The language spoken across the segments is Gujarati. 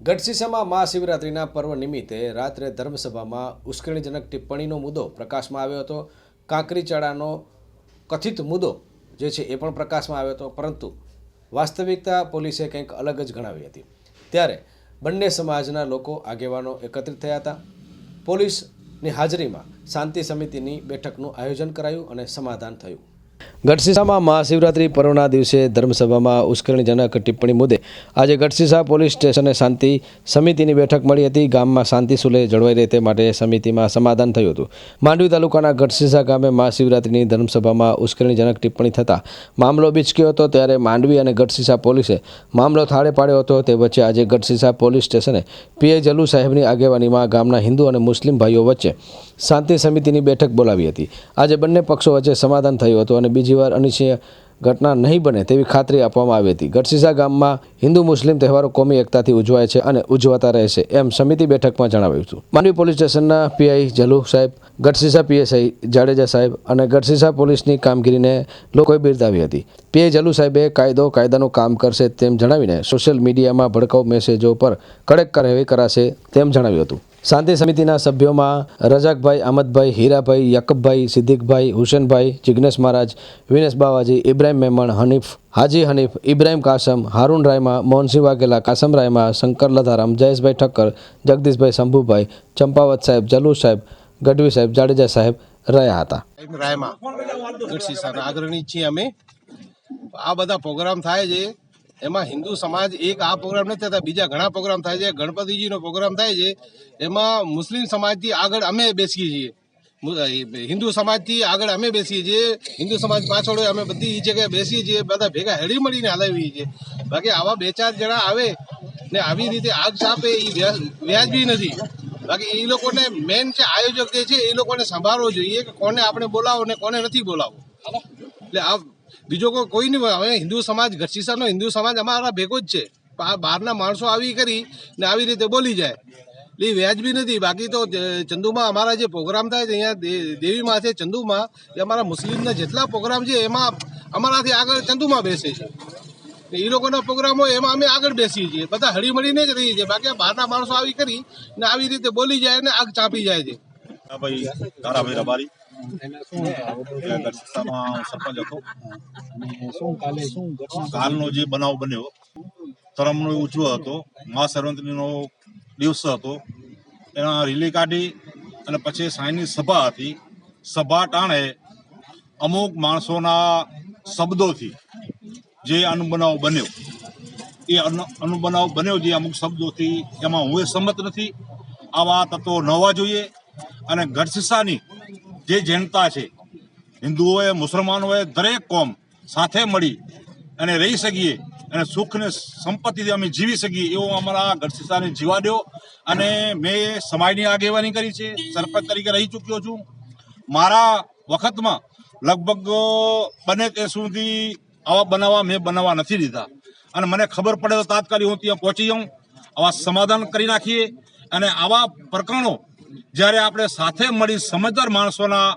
ગઢસીસામાં મહાશિવરાત્રિના પર્વ નિમિત્તે રાત્રે ધર્મસભામાં ઉશ્કેરણીજનક ટિપ્પણીનો મુદ્દો પ્રકાશમાં આવ્યો હતો. કાંકરીચાળાનો કથિત મુદ્દો જે છે એ પણ પ્રકાશમાં આવ્યો હતો, પરંતુ વાસ્તવિકતા પોલીસે કંઈક અલગ જ ગણાવી હતી. ત્યારે બંને સમાજના લોકો આગેવાનો એકત્રિત થયા હતા. પોલીસની હાજરીમાં શાંતિ સમિતિની બેઠકનું આયોજન કરાયું અને સમાધાન થયું. ગઢસીસામાં મહાશિવરાત્રી પર્વના દિવસે ધર્મસભામાં ઉશ્કેરણીજનક ટિપ્પણી મુદ્દે આજે ગઢસીસા પોલીસ સ્ટેશને શાંતિ સમિતિની બેઠક મળી હતી. ગામમાં શાંતિ સુલે જળવાઈ રહે તે માટે સમિતિમાં સમાધાન થયું હતું. માંડવી તાલુકાના ગઢસીસા ગામે મહાશિવરાત્રિની ધર્મસભામાં ઉશ્કેરણીજનક ટિપ્પણી થતાં મામલો બીચક્યો હતો. ત્યારે માંડવી અને ગઢસીસા પોલીસે મામલો થાળે પાડ્યો હતો. તે વચ્ચે આજે ગઢસીસા પોલીસ સ્ટેશને પીએ જલુ સાહેબની આગેવાનીમાં ગામના હિન્દુ અને મુસ્લિમ ભાઈઓ વચ્ચે શાંતિ સમિતિની બેઠક બોલાવી હતી. આજે બંને પક્ષો વચ્ચે સમાધાન થયું હતું અને બીજી વાર અનિચ્છનીય ઘટના નહીં બને તેવી ખાતરી આપવામાં આવી હતી. ગઢસીસા ગામમાં હિન્દુ મુસ્લિમ તહેવારો કોમી એકતાથી ઉજવાય છે અને ઉજવાતા રહેશે એમ સમિતિ બેઠકમાં જણાવ્યું હતું. માંડવી પોલીસ સ્ટેશનના પીઆઈ જલુ સાહેબ, ગઢસીસા પીએસઆઈ જાડેજા સાહેબ અને ગઢસીસા પોલીસની કામગીરીને લોકોએ બિરદાવી હતી. પીઆઈ જલુ સાહેબે કાયદો કાયદાનું કામ કરશે તેમ જણાવીને સોશિયલ મીડિયામાં ભડકાઉ મેસેજો પર કડક કાર્યવાહી કરાશે તેમ જણાવ્યું હતું. શાંતિ સમિતિના સભ્યોમાં રજાકભાઈ આમદભાઈ હીરાભાઈ યકબભાઈ સિદ્દીકભાઈ હુસેનભાઈ જિગ્નેશ મહારાજ વિનેશ બાવાજી ઇબ્રાહિમ મેમણ હનીફ હાજી હનીફ ઇબ્રાહિમ કાસમ હારૂન રાયમા મોહનસિંહ વાઘેલા કાસમ રાયમા શંકર લધારામ જયેશભાઈ ઠક્કર જગદીશભાઈ શંભુભાઈ ચંપાવત સાહેબ જલુ સાહેબ ગઢવી સાહેબ જાડેજા સાહેબ રહ્યા હતા. રાયમાં. ગઢસીસાના છીએ અમે. આ બધા પ્રોગ્રામ થાય છે. એમાં હિન્દુ સમાજ એક આ પ્રોગ્રામ નથી થતા, બીજા ઘણા પ્રોગ્રામ થાય છે. ગણપતિજીનો પ્રોગ્રામ થાય છે. એમાં મુસ્લિમ સમાજથી આગળ અમે બેસીએ છીએ. હિન્દુ સમાજથી આગળ અમે બેસીએ છીએ. હિન્દુ સમાજ પાછળ અમે બધી જગ્યાએ બેસીએ છીએ. બધા ભેગા હળી મળીને હલાવીએ છીએ. બાકી આવા બે ચાર જણા આવે ને આવી રીતે આગ ચાપે એ વ્યાજબી નથી. બાકી એ લોકોને મેન જે આયોજક જે છે, એ લોકોને સંભાળવો જોઈએ કે કોને આપણે બોલાવો ને કોને નથી બોલાવો એટલે આ બીજો કોઈ કોઈ નહીં હવે હિન્દુ સમાજ ઘસીસાનો હિન્દુ સમાજ અમારા ભેગો જ છે. બહારના માણસો આવી કરી ને આવી રીતે બોલી જાય. એટલે વ્યાજબી નથી. બાકી તો ચંદુમાં અમારા જે પ્રોગ્રામ થાય છે, અહીંયા દેવીમાં છે, ચંદુમાં, એ અમારા મુસ્લિમના જેટલા પ્રોગ્રામ છે, એમાં અમારાથી આગળ ચંદુમાં બેસે છે. એ લોકોના પ્રોગ્રામ એમાં અમે આગળ બેસીએ છીએ. બધા હળીમળીને જ રહીએ છીએ. બાકી બહારના માણસો આવી કરી ને આવી રીતે બોલી જાય ને આગ ચાપી જાય છે. ભાઈ તારાભાઈ રબારી. કાલનો જે બનાવ બન્યો તરમનો ઉજવો હતો મા સરવંતનીનો દિવસ હતો એના રીલી કાઢી અને પછી સાંજની સભા હતી સભા ટાણે અમુક માણસોના શબ્દોથી જે અનુબનાવ બન્યો. એ અનુ અનુબનાવ બન્યો જે અમુક શબ્દોથી એમાં હું એ સંમત નથી આવા તત્વો ન હોવા જોઈએ અને ગઢસીસાની જે જનતા છે, હિન્દુઓએ, મુસલમાનોએ દરેક કોમ સાથે મળી અને રહી શકીએ અને સુખ ને સંપત્તિથી અમે જીવી શકીએ એવો અમારા ગઢસીસાને જીવા દો અને મેં સમાજની આગેવાની કરી છે, સરપંચ તરીકે રહી ચૂક્યો છું. મારા વખતમાં લગભગ બને તે સુધી આવા બનાવવા મેં બનાવવા નથી દીધા. અને મને ખબર પડે તો તાત્કાલિક હું ત્યાં પહોંચી જાઉં, આવા સમાધાન કરી નાખીએ અને આવા પ્રકરણો જ્યારે આપણે સાથે મળી સમજદાર માણસોના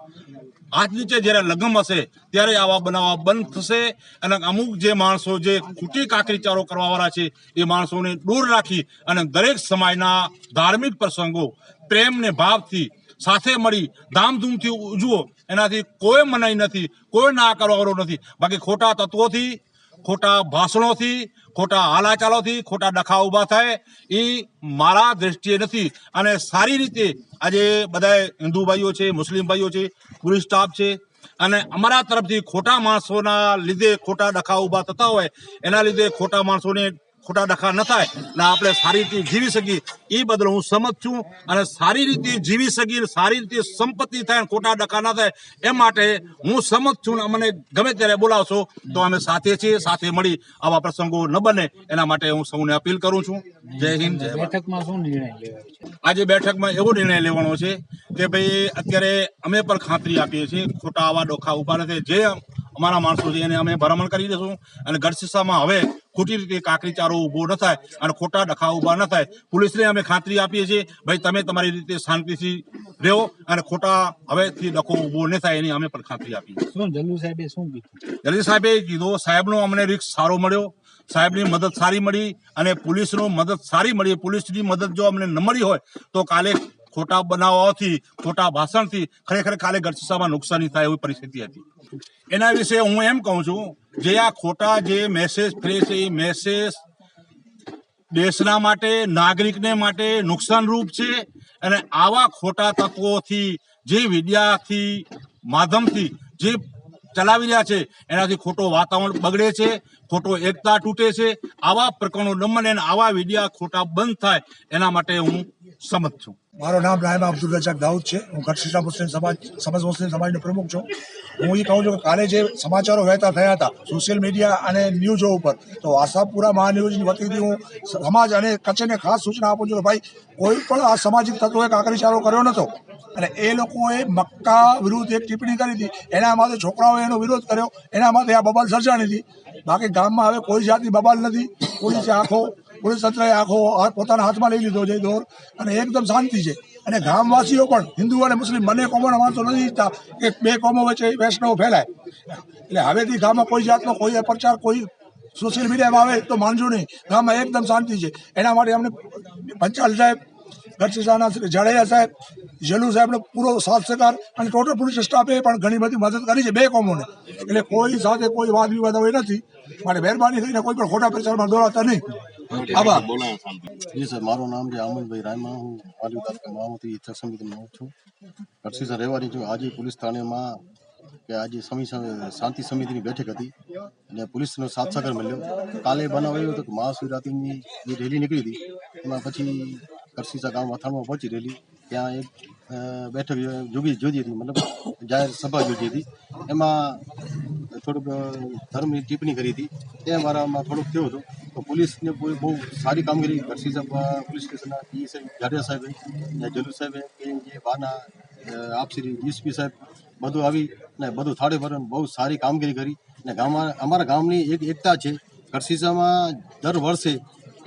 હાથ નીચે જ્યારે લગમ હશે, ત્યારે આવા બનાવવા બંધ થશે અને અમુક જે માણસો જે ખૂટી કાકરીચારો કરવાવાળા છે, એ માણસોને દૂર રાખી અને દરેક સમાજના ધાર્મિક પ્રસંગો, પ્રેમને ભાવથી સાથે મળી ધામધૂમથી ઉજવો એનાથી કોઈ મનાઈ નથી, કોઈ ના કરવાવાળો નથી. બાકી ખોટા તત્વોથી, ખોટા ભાષણોથી ખોટા હાલાચાલોથી ખોટા ડખા ઊભા થાય, એ મારા દ્રષ્ટિએ નથી. અને સારી રીતે આજે બધા હિન્દુ ભાઈઓ છે, મુસ્લિમ ભાઈઓ છે પોલીસ સ્ટાફ છે, અને અમારા તરફથી ખોટા માણસોના લીધે ખોટા ડખા ઊભા થતા હોય, એના લીધે ખોટા માણસોને ખોટા ડખા ન થાય ને આપણે સારી રીતે જીવી શકીએ. એ બદલ હું સમજ છું અને સારી રીતે જીવી શકીએ સારી રીતે સંપત્તિ થાય અને ખોટા ડખા ના થાય એ માટે હું સમજ છું ને અમને ગમે ત્યારે બોલાવશો તો અમે સાથે છીએ સાથે મળી આવા પ્રસંગો ન બને. એના માટે હું સૌને અપીલ કરું છું. જય હિન્દ જય બેઠકમાં શું નિર્ણય લેવાયો આજે બેઠકમાં એવો નિર્ણય લેવાનો છે કે ભાઈ અત્યારે અમે પણ ખાતરી આપીએ છીએ ખોટા આવા ડોખા ઊભા નથી. જે અમારા માણસો છે એને અમે ભલામણ કરી દઈશું અને ગઢસીસામાં હવે ખોટી રીતે કાકરીચારો ઊભો ન થાય અને ખોટા ડખા ઊભા ન થાય. પોલીસને અમે ખાતરી આપીએ છીએ ભાઈ તમે તમારી રીતે શાંતિથી રહો અને ખોટા હવેથી ડખો ઊભો ન થાય એની અમે પણ ખાતરી આપીએ શું જલ્લુ સાહેબે શું કીધું? જલ્દી સાહેબે કીધું સાહેબનો અમને રિક્સ સારો મળ્યો સાહેબની મદદ સારી મળી અને પોલીસનો મદદ સારી મળી. પોલીસની મદદ જો અમને ન મળી હોય તો કાલે ખોટા બનાવવાથી ખોટા ભાષણથી ખરેખર કાલે ગરસીસામાં નુકસાની થાય એવી પરિસ્થિતિ હતી. એના વિશે હું એમ કહું છું જે આ ખોટા જે મેસેજ ફરે છે, એ મેસેજ દેશના માટે, નાગરિકને માટે નુકસાનરૂપ છે અને આવા ખોટા તત્વોથી, જે વિદ્યાથી માધ્યમથી જે ચલાવી રહ્યા છે, એનાથી ખોટો વાતાવરણ બગડે છે, ખોટો એકતા તૂટે છે, આવા પ્રકરણો દમન અને આવા વિડિયા ખોટા બંધ થાય, એના માટે હું સમજ છું. મારું નામ નાયબ અબ્દુલ રજાક દાઉદ છે. હું ગઢશીશા મુસ્લિમ સમાજ સમાજ મુસ્લિમ સમાજનો પ્રમુખ છું. હું એ કહું છું કે કાલે જે સમાચારો વહેતા થયા હતા, સોશિયલ મીડિયા અને ન્યૂઝો ઉપર, તો આશાપુરા મહાન્યૂઝની વતીથી હું સમાજ અને કચ્છને ખાસ સૂચના આપું છું કે ભાઈ, કોઈ પણ આ સામાજિક તત્વોએ કાકરીચારો કર્યો નહોતો અને એ લોકોએ મક્કા વિરુદ્ધ એક ટિપ્પણી કરી હતી. એના માટે છોકરાઓએ એનો વિરોધ કર્યો. એના માટે આ બબાલ સર્જાણી હતી. બાકી ગામમાં હવે કોઈ જાતની બબાલ નથી. પોલીસે આખો પોલીસ તંત્રએ આખો પોતાના હાથમાં લઈ લીધો છે દોર અને એકદમ શાંતિ છે. અને ગામવાસીઓ પણ, હિન્દુ અને મુસ્લિમ, બંને કોમોના માણસો નથી ઈચ્છતા કે બે કોમો વચ્ચે વૈષ્ણવ ફેલાય. એટલે હવેથી ગામમાં કોઈ જાતનો કોઈ પ્રચાર કોઈ સોશિયલ મીડિયામાં આવે તો માનજો નહીં. ગામમાં એકદમ શાંતિ છે. એના માટે અમને પંચાલ સાહેબ ગઢસીસાના શ્રી જાડેજા સાહેબ, જલુ સાહેબનો પૂરો સાથ સહકાર અને ટોટલ પોલીસ સ્ટાફે પણ ઘણી બધી મદદ કરી છે બે કોમોને. એટલે કોઈ સાથે કોઈ વાદ વિવાદ હોય નથી. માટે મહેરબાની કરીને કોઈ પણ ખોટા પ્રચારમાં દોરાતા નહીં. જી સર. મારું નામ છે અમનભાઈ રાયમા. હું વાલી તાલુકા મહામતી ઈચ્છા સમિતિમાં છું. કચ્છી રહેવાની છું. આજે પોલીસ થાણેમાં કે આજે સમી શાંતિ સમિતિની બેઠક હતી અને પોલીસનો સાથ સહકાર મળ્યો. કાલે બનાવ એવો હતો કે મહાશિવરાત્રિની જે રેલી નીકળી હતી એમાં પછી કરસીસા ગામ અથાણમાં પહોંચી રહેલી ત્યાં એક બેઠક જોગી જોતી હતી મતલબ જાહેર સભા જોતી હતી. એમાં થોડુંક ધર્મની ટિપ્પણી કરી હતી. એ મારામાં થોડુંક થયું હતું. તો પોલીસને બહુ સારી કામગીરી કરસી પોલીસ સ્ટેશનના પીએ સાહેબ જાડિયા સાહેબે ને જલુ સાહેબે કે જે બાના આપશ્રી ડીએસપી સાહેબ બધું આવી ને બધું થાળે ભરણ બહુ સારી કામગીરી કરી ને ગામમાં અમારા ગામની એક એકતા છે. કરસીસામાં દર વર્ષે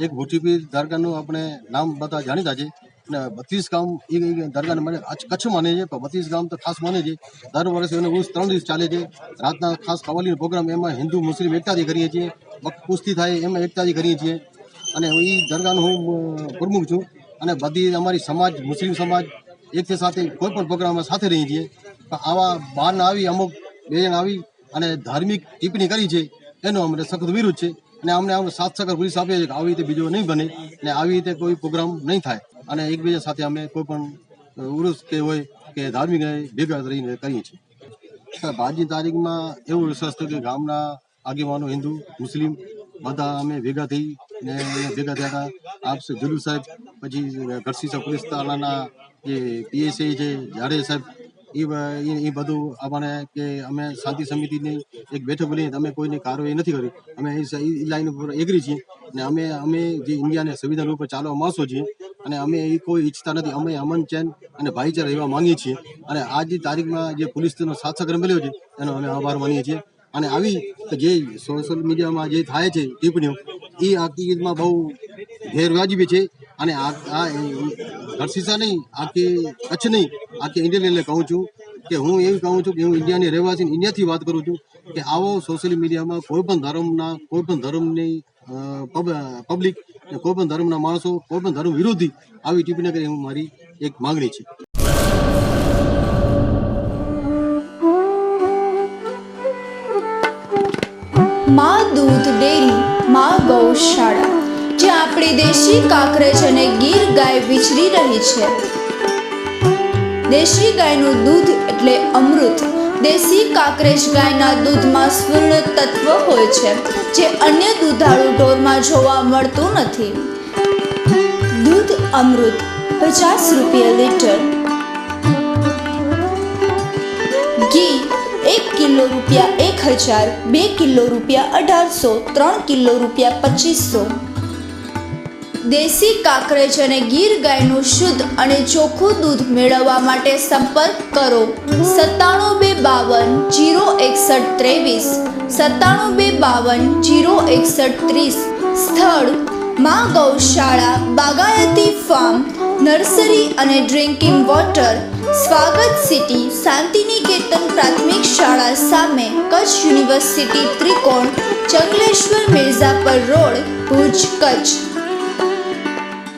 એક ભૂટીપીર દરગાહનું આપણે નામ બધા જાણીતા છે ને બત્રીસ ગામ એ દરગાહને મને કચ્છ માને છે, પણ બત્રીસ ગામ તો ખાસ માને છે. દર વર્ષે એને ઉર્સ ત્રણ દિવસ ચાલે છે. રાતના ખાસ કવાલીનો પ્રોગ્રામ એમાં હિન્દુ, મુસ્લિમ એકતાથી કરીએ છીએ. કુસ્તી થાય એમાં એકતાજી કરીએ છીએ. અને એ દરગાહનો હું પ્રમુખ છું. અને બધી અમારી સમાજ, મુસ્લિમ સમાજ, એક સાથે કોઈ પણ પ્રોગ્રામમાં સાથે રહીએ છીએ. આવા બહારના આવી, અમુક બે જણ આવી અને ધાર્મિક ટિપ્પણી કરી છે, એનો અમને સખત વિરોધ છે. અને અમને અમને સાથ સકર પોલીસ આપીએ છીએ કે આવી રીતે બીજો નહીં બને અને આવી રીતે કોઈ પ્રોગ્રામ નહીં થાય. અને એકબીજા સાથે અમે કોઈ પણ ઉરુસ કે હોય કે ધાર્મિક ભેગા રહીને કરીએ છીએ. આજની તારીખમાં એવું વિશ્વાસ થયો કે ગામના આગેવાનો, હિન્દુ, મુસ્લિમ, બધા અમે ભેગા થઈ ને ભેગા થયા હતા. આપ શ્રી જુલુ સાહેબ, પછી ઘરસી પોલીસ તાલાના જે પીએસઆઈ છે જાડે સાહેબ એ એ બધું અમારે કે અમે શાંતિ સમિતિની એક બેઠક બની, અમે કોઈની કાર્યવાહી નથી કરી. અમે એ લાઈન ઉપર એગ્રી છીએ અને અમે અમે જે ઇન્ડિયાને સંવિધાન ઉપર ચાલવા માણસો છીએ અને અમે એ કોઈ ઈચ્છતા નથી. અમે અમન ચેન અને ભાઈચારા રહેવા માંગીએ છીએ અને આજની તારીખમાં જે પોલીસનો સાથ સક્રમ મળ્યો છે, એનો અમે આભાર માનીએ છીએ. અને આવી જે સોશિયલ મીડિયામાં જે થાય છે ટિપ્પણીઓ, એ હકીકતમાં બહુ ગેરવાજબી છે. અને આ હર્ષિસા નહીં આખી કચ્છ નહીં આખી ઇન્ડિયન એટલે કહું છું કે હું એવું કહું છું કે હું ઇન્ડિયાની રહેવાસી ઇન્ડિયાથી વાત કરું છું કે આવો સોશિયલ મીડિયામાં કોઈ પણ ધર્મના, કોઈ પણ ધર્મની પબ્લિક કોઈ પણ ધર્મના માણસો, કોઈ પણ ધર્મ વિરોધી, આવી ટિપ્પણી કરી હું મારી એક માગણી છે. માં દૂધ ડેરી, માં ગૌશાળા જ્યાં આપણી દેશી કાકરેજ અને ગીર ગાય વિચરી રહી છે. દેશી ગાયનું દૂધ એટલે અમૃત. દેશી કાકરેજ ગાયના દૂધમાં સ્વર્ણ તત્વ હોય છે, જે અન્ય દૂધાળુ ઢોરમાં જોવા મળતું નથી. દૂધ અમૃત, પચાસ રૂપિયા લીટર. ઘી એક કિલો રૂપિયા એક હજાર, બે કિલો રૂપિયા અઢારસો, ત્રણ કિલો રૂપિયા પચીસો. દેશી કાકરેજ અને ગીર ગાયનું શુદ્ધ અને ચોખ્ખું દૂધ મેળવવા માટે સંપર્ક કરો. સત્તાણું બે બાવન, જીરો એકસઠ ત્રેવીસ. સત્તાણું બે બાવન, જીરો એકસઠ ત્રીસ. સ્થળ, માં ગૌશાળા, બાગાયતી ફાર્મ, નર્સરી અને drinking water. Swagat city Shantiniketan પ્રાથમિક શાળા સામે કચ્છ યુનિવર્સિટી ત્રિકોણ ચંગલેશ્વર મિર્ઝાપર રોડ ભુજ કચ્છ.